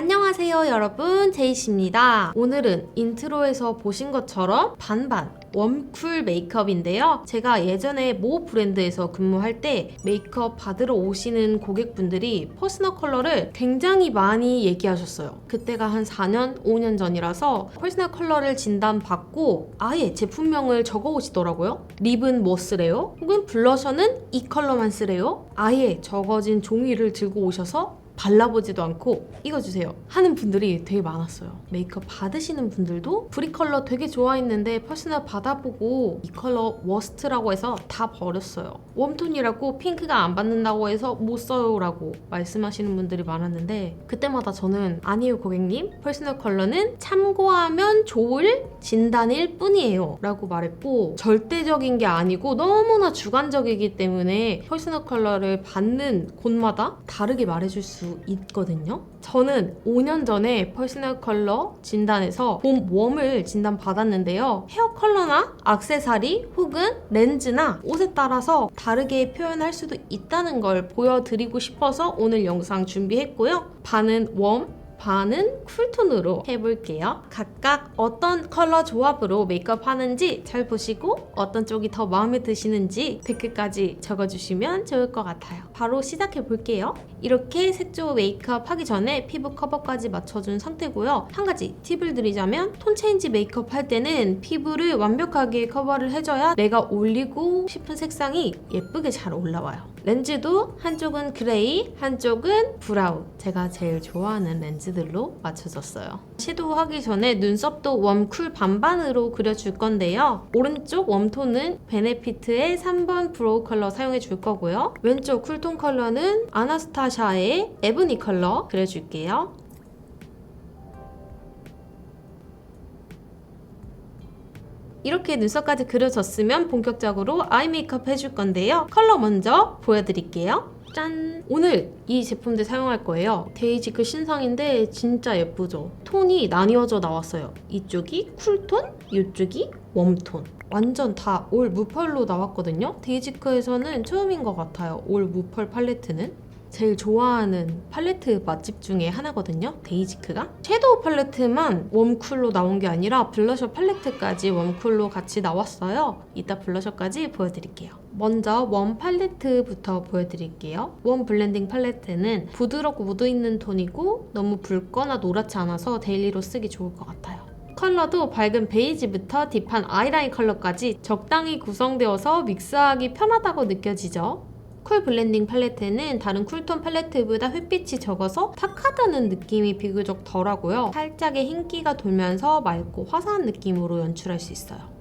안녕하세요 여러분. 제이씨입니다. 오늘은 인트로에서 보신 것처럼 반반 웜쿨 메이크업인데요. 제가 예전에 모 브랜드에서 근무할 때 메이크업 받으러 오시는 고객분들이 퍼스널 컬러를 굉장히 많이 얘기하셨어요. 그때가 한 4년 5년 전이라서 퍼스널 컬러를 진단받고 아예 제품명을 적어 오시더라고요. 립은 뭐 쓰래요? 혹은 블러셔는 이 컬러만 쓰래요? 아예 적어진 종이를 들고 오셔서 발라보지도 않고 이거 주세요. 하는 분들이 되게 많았어요. 메이크업 받으시는 분들도 브리 컬러 되게 좋아했는데 퍼스널 받아보고 이 컬러 워스트라고 해서 다 버렸어요. 웜톤이라고 핑크가 안 받는다고 해서 못 써요 라고 말씀하시는 분들이 많았는데 그때마다 저는 아니에요 고객님 퍼스널 컬러는 참고하면 좋을 진단일 뿐이에요 라고 말했고 절대적인 게 아니고 너무나 주관적이기 때문에 퍼스널 컬러를 받는 곳마다 다르게 말해줄 수 있거든요. 저는 5년 전에 퍼스널 컬러 진단에서 봄 웜을 진단 받았는데요. 헤어 컬러나 악세사리 혹은 렌즈나 옷에 따라서 다르게 표현할 수도 있다는 걸 보여드리고 싶어서 오늘 영상 준비했고요. 반은 웜, 반은 쿨톤으로 해볼게요. 각각 어떤 컬러 조합으로 메이크업 하는지 잘 보시고 어떤 쪽이 더 마음에 드시는지 댓글까지 적어주시면 좋을 것 같아요. 바로 시작해 볼게요. 이렇게 색조 메이크업 하기 전에 피부 커버까지 맞춰준 상태고요. 한 가지 팁을 드리자면 톤 체인지 메이크업 할 때는 피부를 완벽하게 커버를 해줘야 내가 올리고 싶은 색상이 예쁘게 잘 올라와요. 렌즈도 한쪽은 그레이, 한쪽은 브라운. 제가 제일 좋아하는 렌즈들로 맞춰줬어요. 섀도우 전에 눈썹도 웜쿨 반반으로 그려줄 건데요. 오른쪽 웜톤은 베네피트의 3번 브로우 컬러 사용해 줄 거고요. 왼쪽 쿨톤 컬러는 아나스타샤의 에브니 컬러 그려줄게요. 이렇게 눈썹까지 그려졌으면 본격적으로 아이 메이크업 해줄 건데요. 컬러 먼저 보여드릴게요. 짠! 오늘 이 제품들 사용할 거예요. 데이지크 신상인데 진짜 예쁘죠? 톤이 나뉘어져 나왔어요. 이쪽이 쿨톤, 이쪽이 웜톤. 완전 다 올 무펄로 나왔거든요. 데이지크에서는 처음인 것 같아요. 올 무펄 팔레트는. 제일 좋아하는 팔레트 맛집 중에 하나거든요. 데이지크가. 섀도우 팔레트만 웜쿨로 나온 게 아니라 블러셔 팔레트까지 웜쿨로 같이 나왔어요. 이따 블러셔까지 보여드릴게요. 먼저 웜 팔레트부터 보여드릴게요. 웜 블렌딩 팔레트는 부드럽고 묻어있는 톤이고 너무 붉거나 노랗지 않아서 데일리로 쓰기 좋을 것 같아요. 컬러도 밝은 베이지부터 딥한 아이라인 컬러까지 적당히 구성되어서 믹스하기 편하다고 느껴지죠? 쿨 블렌딩 팔레트는 다른 쿨톤 팔레트보다 햇빛이 적어서 탁하다는 느낌이 비교적 덜하고요. 살짝의 흰기가 돌면서 맑고 화사한 느낌으로 연출할 수 있어요.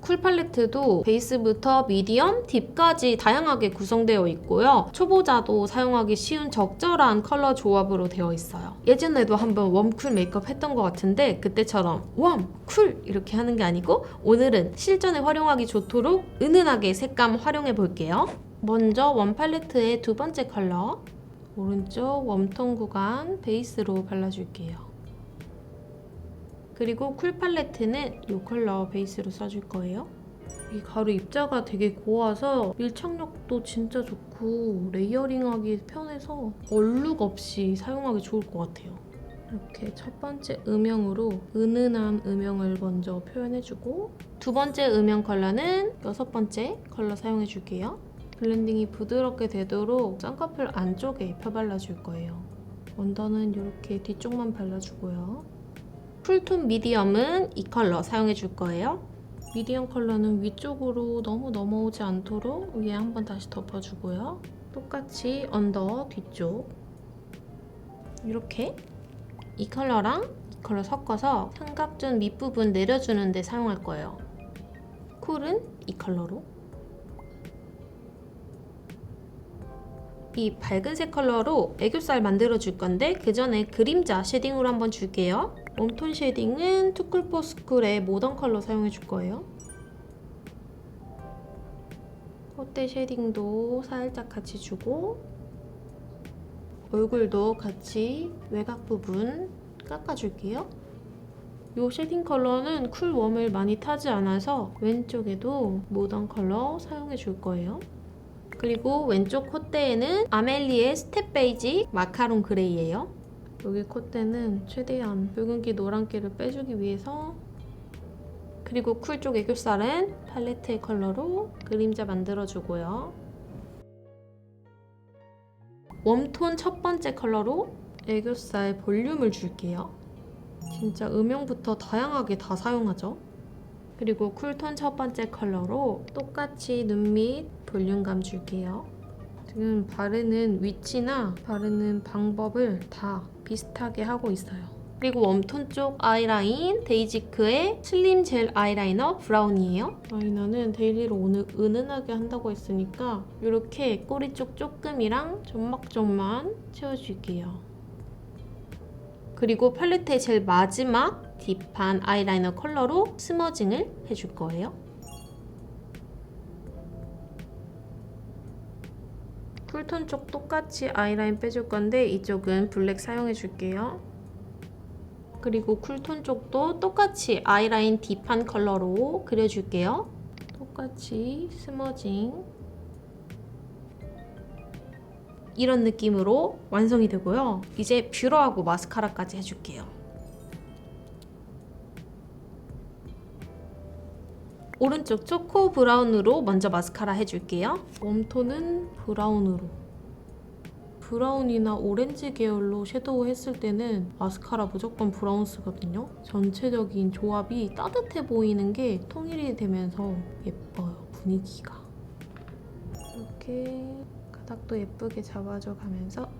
쿨 팔레트도 베이스부터 미디엄, 딥까지 다양하게 구성되어 있고요. 초보자도 사용하기 쉬운 적절한 컬러 조합으로 되어 있어요. 예전에도 한번 웜쿨 메이크업 했던 것 같은데 그때처럼 웜, 쿨 이렇게 하는 게 아니고 오늘은 실전에 활용하기 좋도록 은은하게 색감 활용해 볼게요. 먼저 원 팔레트의 두 번째 컬러 오른쪽 웜톤 구간 베이스로 발라줄게요. 그리고 쿨 팔레트는 이 컬러 베이스로 써줄 거예요. 이 가루 입자가 되게 고와서 밀착력도 진짜 좋고 레이어링하기 편해서 얼룩 없이 사용하기 좋을 것 같아요. 이렇게 첫 번째 음영으로 은은한 음영을 먼저 표현해주고 두 번째 음영 컬러는 여섯 번째 컬러 사용해줄게요. 블렌딩이 부드럽게 되도록 쌍꺼풀 안쪽에 펴발라줄 거예요. 원더는 이렇게 뒤쪽만 발라주고요. 쿨톤 미디엄은 이 컬러 사용해 줄 거예요. 미디엄 컬러는 위쪽으로 너무 넘어오지 않도록 위에 한번 다시 덮어주고요. 똑같이 언더 뒤쪽 이렇게 이 컬러랑 이 컬러 섞어서 삼각존 밑부분 내려주는 데 사용할 거예요. 쿨은 이 컬러로 이 밝은색 컬러로 애교살 만들어줄 건데 그 전에 그림자 쉐딩으로 한번 줄게요. 웜톤 쉐딩은 투쿨포스쿨의 모던 컬러 사용해줄 거예요. 콧대 쉐딩도 살짝 같이 주고 얼굴도 같이 외곽 부분 깎아줄게요. 이 쉐딩 컬러는 쿨 웜을 많이 타지 않아서 왼쪽에도 모던 컬러 사용해 줄 거예요. 그리고 왼쪽 콧대에는 아멜리의 스텝 베이지 마카롱 그레이예요. 여기 콧대는 최대한 붉은기 노란기를 빼주기 위해서 그리고 쿨 쪽 애교살은 팔레트의 컬러로 그림자 만들어주고요. 웜톤 첫 번째 컬러로 애교살 볼륨을 줄게요. 진짜 음영부터 다양하게 다 사용하죠. 그리고 쿨톤 첫 번째 컬러로 똑같이 눈 밑 볼륨감 줄게요. 지금 바르는 위치나 바르는 방법을 다 비슷하게 하고 있어요. 그리고 웜톤 쪽 아이라인 데이지크의 슬림 젤 아이라이너 브라운이에요. 아이라인은 데일리로 오늘 은은하게 한다고 했으니까 이렇게 꼬리 쪽 조금이랑 점막 쪽만 채워줄게요. 그리고 팔레트의 제일 마지막 딥한 아이라이너 컬러로 스머징을 해줄 거예요. 쿨톤 쪽 똑같이 아이라인 빼줄 건데 이쪽은 블랙 사용해 줄게요. 그리고 쿨톤 쪽도 똑같이 아이라인 딥한 컬러로 그려줄게요. 똑같이 스머징 이런 느낌으로 완성이 되고요. 이제 뷰러하고 마스카라까지 해줄게요. 오른쪽 초코 브라운으로 먼저 마스카라 해줄게요. 웜톤은 브라운으로. 브라운이나 오렌지 계열로 섀도우 했을 때는 마스카라 무조건 브라운 쓰거든요. 전체적인 조합이 따뜻해 보이는 게 통일이 되면서 예뻐요, 분위기가. 이렇게 가닥도 예쁘게 잡아줘 가면서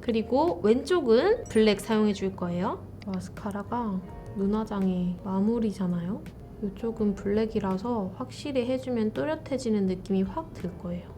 그리고 왼쪽은 블랙 사용해 줄 거예요. 마스카라가 눈화장의 마무리잖아요. 이쪽은 블랙이라서 확실히 해주면 또렷해지는 느낌이 확 들 거예요.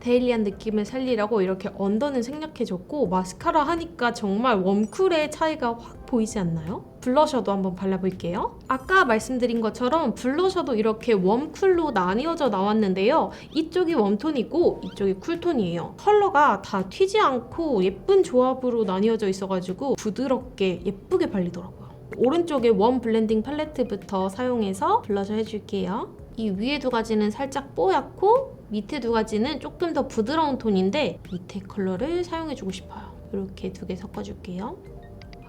데일리한 느낌을 살리려고 이렇게 언더는 생략해줬고 마스카라 하니까 정말 웜쿨의 차이가 확 보이지 않나요? 블러셔도 한번 발라볼게요. 아까 말씀드린 것처럼 블러셔도 이렇게 웜쿨로 나뉘어져 나왔는데요. 이쪽이 웜톤이고 이쪽이 쿨톤이에요. 컬러가 다 튀지 않고 예쁜 조합으로 나뉘어져 있어가지고 부드럽게 예쁘게 발리더라고요. 오른쪽에 웜 블렌딩 팔레트부터 사용해서 블러셔 해줄게요. 이 위에 두 가지는 살짝 뽀얗고 밑에 두 가지는 조금 더 부드러운 톤인데 밑에 컬러를 사용해주고 싶어요. 이렇게 두 개 섞어줄게요.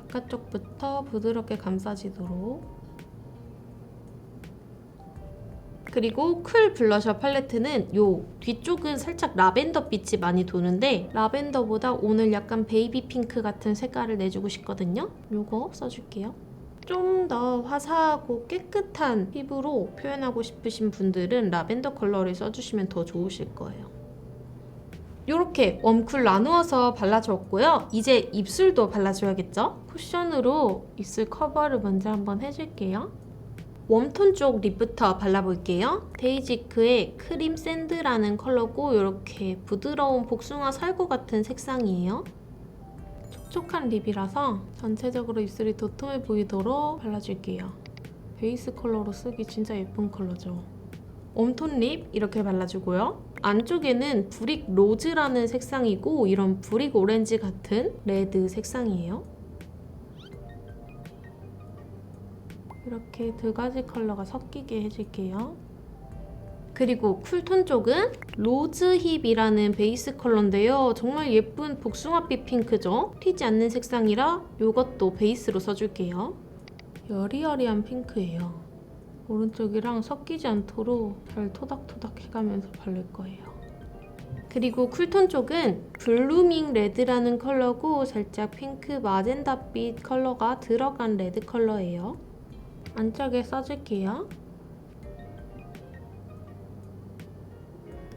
바깥쪽부터 부드럽게 감싸지도록 그리고 쿨 블러셔 팔레트는 요 뒤쪽은 살짝 라벤더 빛이 많이 도는데 라벤더보다 오늘 약간 베이비 핑크 같은 색깔을 내주고 싶거든요. 요거 써줄게요. 좀더 화사하고 깨끗한 피부로 표현하고 싶으신 분들은 라벤더 컬러를 써주시면 더 좋으실 거예요. 이렇게 웜쿨 나누어서 발라줬고요. 이제 입술도 발라줘야겠죠? 쿠션으로 입술 커버를 먼저 한번 해줄게요. 웜톤 쪽 립부터 발라볼게요. 데이지크의 크림 샌드라는 컬러고 이렇게 부드러운 복숭아 살구 같은 색상이에요. 촉촉한 립이라서 전체적으로 입술이 도톰해 보이도록 발라줄게요. 베이스 컬러로 쓰기 진짜 예쁜 컬러죠. 웜톤 립 이렇게 발라주고요. 안쪽에는 브릭 로즈라는 색상이고 이런 브릭 오렌지 같은 레드 색상이에요. 이렇게 두 가지 컬러가 섞이게 해줄게요. 그리고 쿨톤 쪽은 로즈 힙이라는 베이스 컬러인데요. 정말 예쁜 복숭아빛 핑크죠? 튀지 않는 색상이라 이것도 베이스로 써줄게요. 여리여리한 핑크예요. 오른쪽이랑 섞이지 않도록 잘 토닥토닥 해가면서 바를 거예요. 그리고 쿨톤 쪽은 블루밍 레드라는 컬러고 살짝 핑크 마젠다빛 컬러가 들어간 레드 컬러예요. 안쪽에 써줄게요.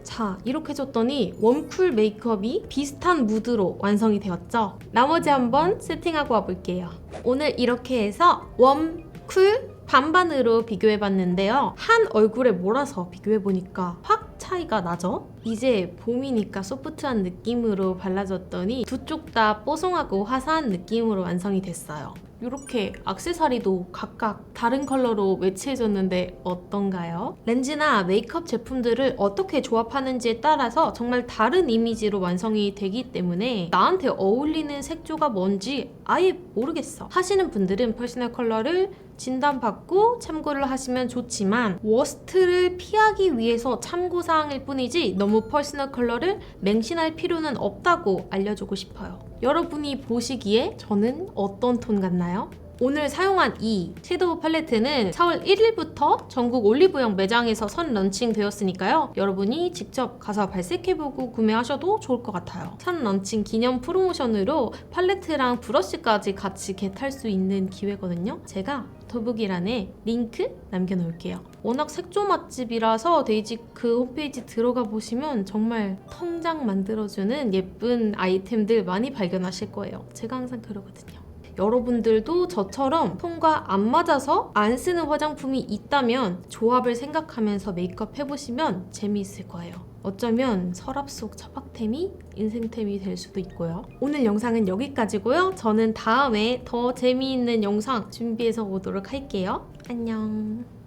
자, 이렇게 해줬더니 웜쿨 메이크업이 비슷한 무드로 완성이 되었죠? 나머지 한번 세팅하고 와볼게요. 오늘 이렇게 해서 웜쿨 반반으로 비교해봤는데요. 한 얼굴에 몰아서 비교해보니까 확 차이가 나죠? 이제 봄이니까 소프트한 느낌으로 발라줬더니 두 쪽 다 뽀송하고 화사한 느낌으로 완성이 됐어요. 이렇게 악세사리도 각각 다른 컬러로 매치해줬는데 어떤가요? 렌즈나 메이크업 제품들을 어떻게 조합하는지에 따라서 정말 다른 이미지로 완성이 되기 때문에 나한테 어울리는 색조가 뭔지 아예 모르겠어 하시는 분들은 퍼스널 컬러를 진단받고 참고를 하시면 좋지만 워스트를 피하기 위해서 참고사항일 뿐이지 너무 퍼스널 컬러를 맹신할 필요는 없다고 알려주고 싶어요. 여러분이 보시기에 저는 어떤 톤 같나요? 오늘 사용한 이 섀도우 팔레트는 4월 1일부터 전국 올리브영 매장에서 선 런칭 되었으니까요. 여러분이 직접 가서 발색해보고 구매하셔도 좋을 것 같아요. 선 런칭 기념 프로모션으로 팔레트랑 브러쉬까지 같이 겟할 수 있는 기회거든요. 제가 더보기란에 링크 남겨놓을게요. 워낙 색조 맛집이라서 데이지크 홈페이지 들어가 보시면 정말 통장 만들어주는 예쁜 아이템들 많이 발견하실 거예요. 제가 항상 그러거든요. 여러분들도 저처럼 톤과 안 맞아서 안 쓰는 화장품이 있다면 조합을 생각하면서 메이크업 해보시면 재미있을 거예요. 어쩌면 서랍 속 처박템이 인생템이 될 수도 있고요. 오늘 영상은 여기까지고요. 저는 다음에 더 재미있는 영상 준비해서 오도록 할게요. 안녕.